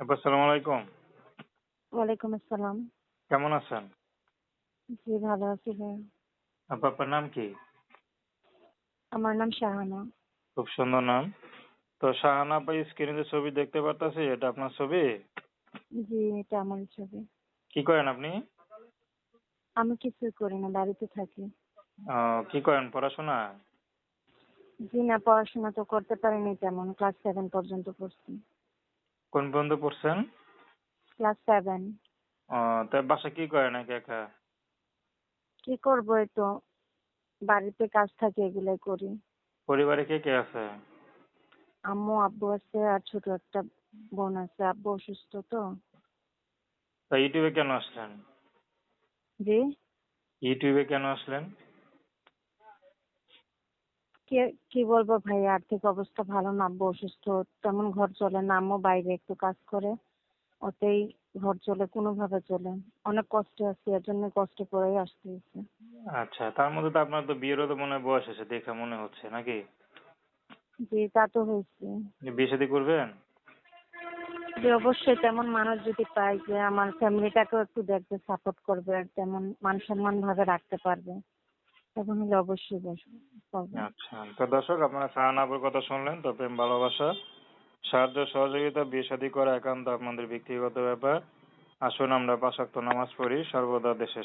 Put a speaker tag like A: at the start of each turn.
A: আপা আসসালামু আলাইকুম।
B: ওয়ালাইকুম আসসালাম।
A: কেমন আছেন?
B: জি ভালো আছি ভাই
A: আপা আপনার নাম কি?
B: আমার নাম শাহানা।
A: খুব সুন্দর নাম। তো শাহানা আপা স্ক্রিনে যে ছবি দেখতে পারতাছি এটা আপনার ছবি?
B: জি এটা আমার ছবি।
A: কি করেন আপনি?
B: আমি কিছু করি না বাড়িতে থাকি।
A: কি করেন পড়াশোনা?
B: জি না পড়াশোনা তো করতে পারিনি তেমন ক্লাস সেভেন পর্যন্ত পড়ছি।
A: কোন পর্যন্ত পড়ছেন?
B: ক্লাস সেভেন
A: ও তা বাসা কি করেন একা একা?
B: কি করব এই তো? বাড়িতে কাজ থাকে এগুলাই করি।
A: পরিবারে কে কে আছে?
B: আম্মু আব্বু আছে আর ছোট একটা বোন আছে। আব্বু অসুস্থ তো।
A: তা ইউটিউবে কেন আসলেন?
B: জি?
A: ইউটিউবে কেন আসলেন?
B: কে কি বলব ভাই? আর্থিক অবস্থা ভালো না আব্বু অসুস্থ তেমন ঘর চলে না। আম্মু বাইরে একটু কাজ করে ওতেই ঘর চলে কোনোভাবে চলে। অনেক কষ্টে আছি এর জন্য কষ্ট করেই আসতে হয়েছে।
A: আচ্ছা তার মধ্যে তো আপনার তো বিয়েরও তো মনে হয় বয়স আছে দেখে মনে হচ্ছে নাকি?
B: জি তা তো হয়েছে।
A: বিয়ে শাদী করবেন?
B: যে অবশ্যই তেমন মানুষ যদি পাই যে আমার ফ্যামিলিটাকেও একটু দেখবে সাপোর্ট করবে আর তেমন মান সম্মান ভাবে রাখতে পারবে। তখন হলে অবশ্যই বসবো।
A: আচ্ছা। তো দর্শক, আপনারা শাহানাপুর কথা শুনলেন, তো প্রেম, ভালোবাসা, সাহায্য, সহযোগিতা, বিয়ে শাদী করা একান্ত আপনাদের ব্যক্তিগত ব্যাপার। আসুন আমরা পাঁচ নামাজ পড়ি, সর্বদা দেশের